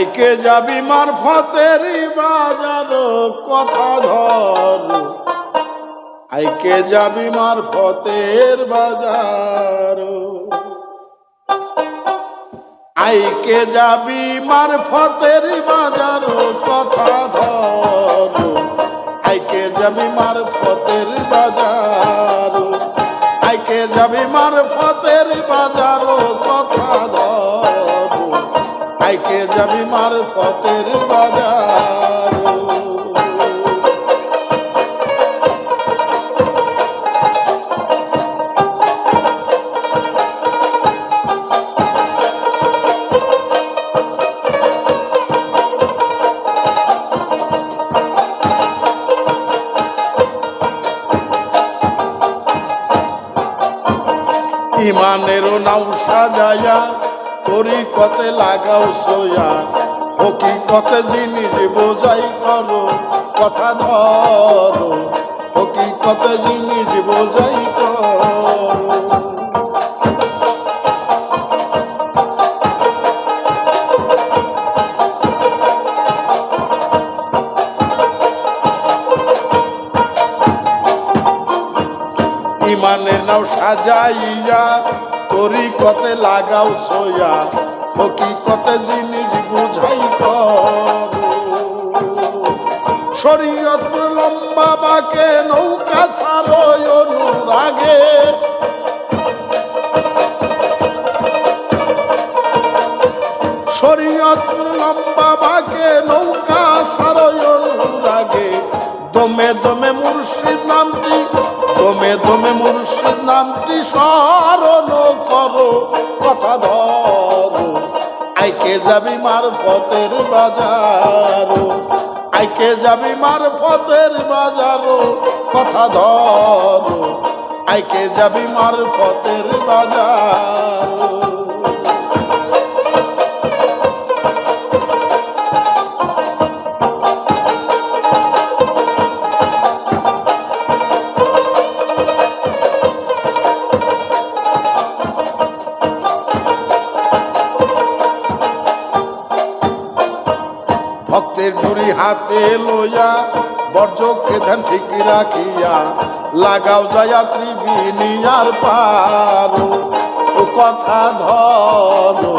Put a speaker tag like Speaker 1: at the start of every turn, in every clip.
Speaker 1: আইকে যাবি মারফতের বাজার, কথা ধর। আইকে যাবি মারফতের বাজার। আইকে যাবি মারফতের বাজার, কথা ধর। আইকে যাবি মারফতের বাজার। আইকে যাবি মারফতের বাজার, কথা ধর। যাবি মারফতের বাজার। ইমানেরও নাও সাজায়া তরি কতে লাগাও সোয়া। হকি কতে জিনিস বোঝাই করো? কথা ধরো। হকি কতে জিনিস বোঝাই করো? নাও সাজাইয়া কতে লাগাও সোয়া হকি কতে জিনিস বুঝাই শরীয়ত লম্বা বাকে, নৌকা ছাড়ো অনুরাগে। শরীয়ত লম্বা বাকে, নৌকা ছাড়ো অনুরাগে। দমে দমে মুর্শিদ নামটি, দমে দমে মুর্শিদ নামটি স্মরণ আইকে মার পথের বাজারো আইকে যাবি মার পথের বাজারো কথা ধরো। আইকে যাবি মার পথের বাজারো ডুরি হাতে লইয়া বর্জকে ধ্যান ঠিক রাখিয়া, লাগাও যায়া ত্রিবিনিয়ার পারো। ও কথা ধরো,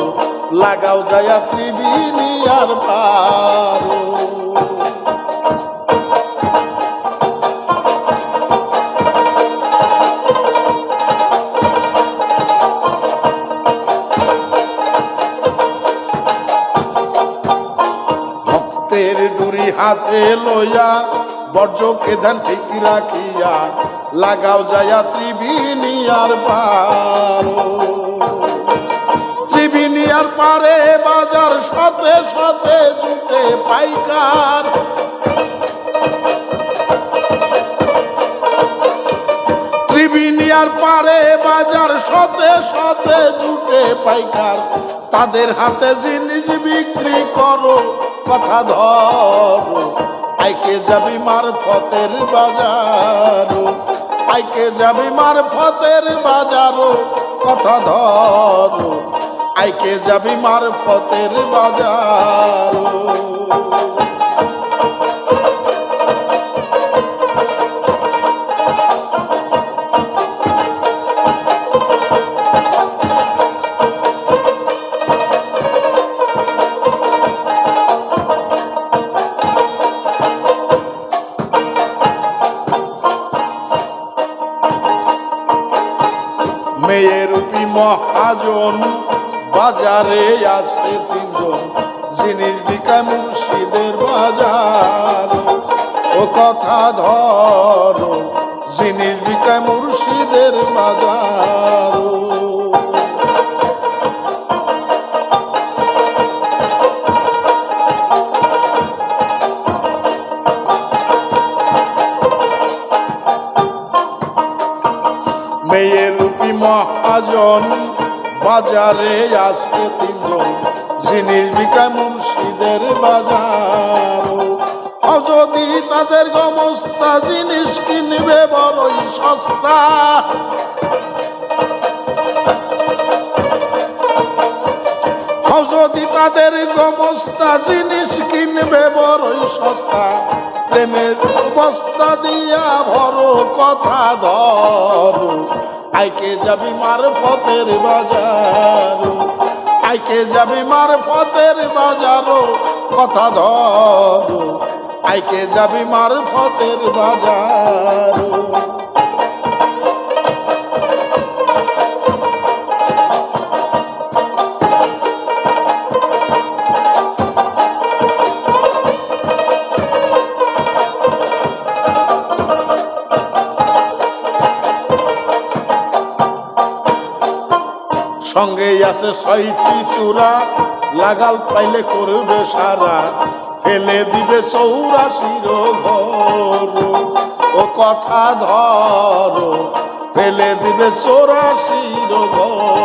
Speaker 1: লাগাও যায়া ত্রিবিনিয়ার পারো। ভক্তের ডুরি হাতে লইয়া বর্জকে ধ্যান ঠিক রাখিয়া, লাগাও যায়া ত্রিবিনিয়ার পারো। ত্রিবিনিয়ার পারে বাজার সাথে সাথে জুটে পাইকার। পারে বাজার সাথে সাথে জুটে পাইকার। তাদের হাতে জিনিস বিক্রি করো কথা ধর। আইকে যাবি মার ফতের বাজারো। আইকে যাবি মার ফতের বাজারো, কথা ধর। আইকে যাবি মার ফতের বাজারো। মহাজন বাজারে আছে তিনজন জিনিস বিকায় মুর্শিদের বাজার। ও কথা ধরো জিনিস বিকায় মুর্শিদের বাজার। মেয়ে রূপী মহাজন বাজারে আসছে তিনজন জিনিস বিকায় মুর্শিদের বাজার। যদি তাদের গমস্তা জিনিস কিনবে বড়ই সস্তা। যদি তাদের গমস্তা জিনিস কিনবে বড়ই সস্তা, প্রেমের বস্তা দিয়া ভরো কথা ধর। আইকে যাবি মার পথের বাজার, আইকে যাবি মার পথের বাজার, কথা ধর। আইকে যাবি মার পথের বাজার। সঙ্গে আছে ছয়টি চূড়া। লাগাল পাইলে করবে সারা। ফেলে দিবে চৌরাশির ঘর। ও কথা ধর, ফেলে দিবে চৌরাশির ঘর।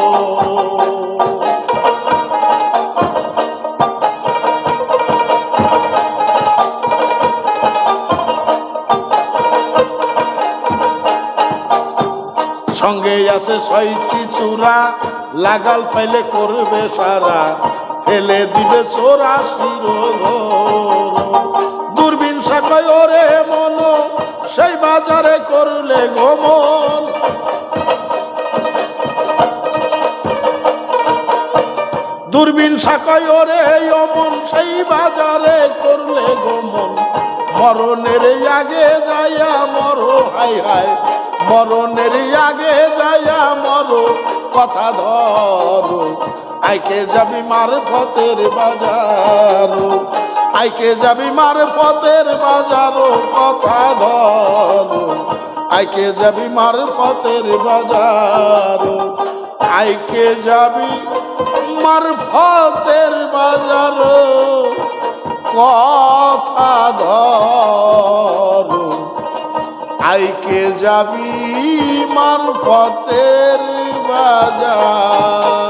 Speaker 1: সঙ্গে আছে ছয়টি চূড়া। লাগাল পাইলে করবে সারা, ফেলে দিবে চোরাশির দূরবীন শাখায় ওরে মন, সেই বাজারে করলে গমন। দূরবীন শাখায় ওরে অমন, সেই বাজারে করলে গমন। মরণের আগে যাইয়া মরো হাই হাই মরণের আগে যাইয়া মরো কথা ধরো। আইকে যাবি মার পথের বাজার। আইকে যাবি মার পথের বাজার, কথা ধরো। আইকে যাবি মার পথের বাজার। আইকে যাবি মার পথের বাজার। কথা ধরো। আইকে যাবি মার পথের বাজার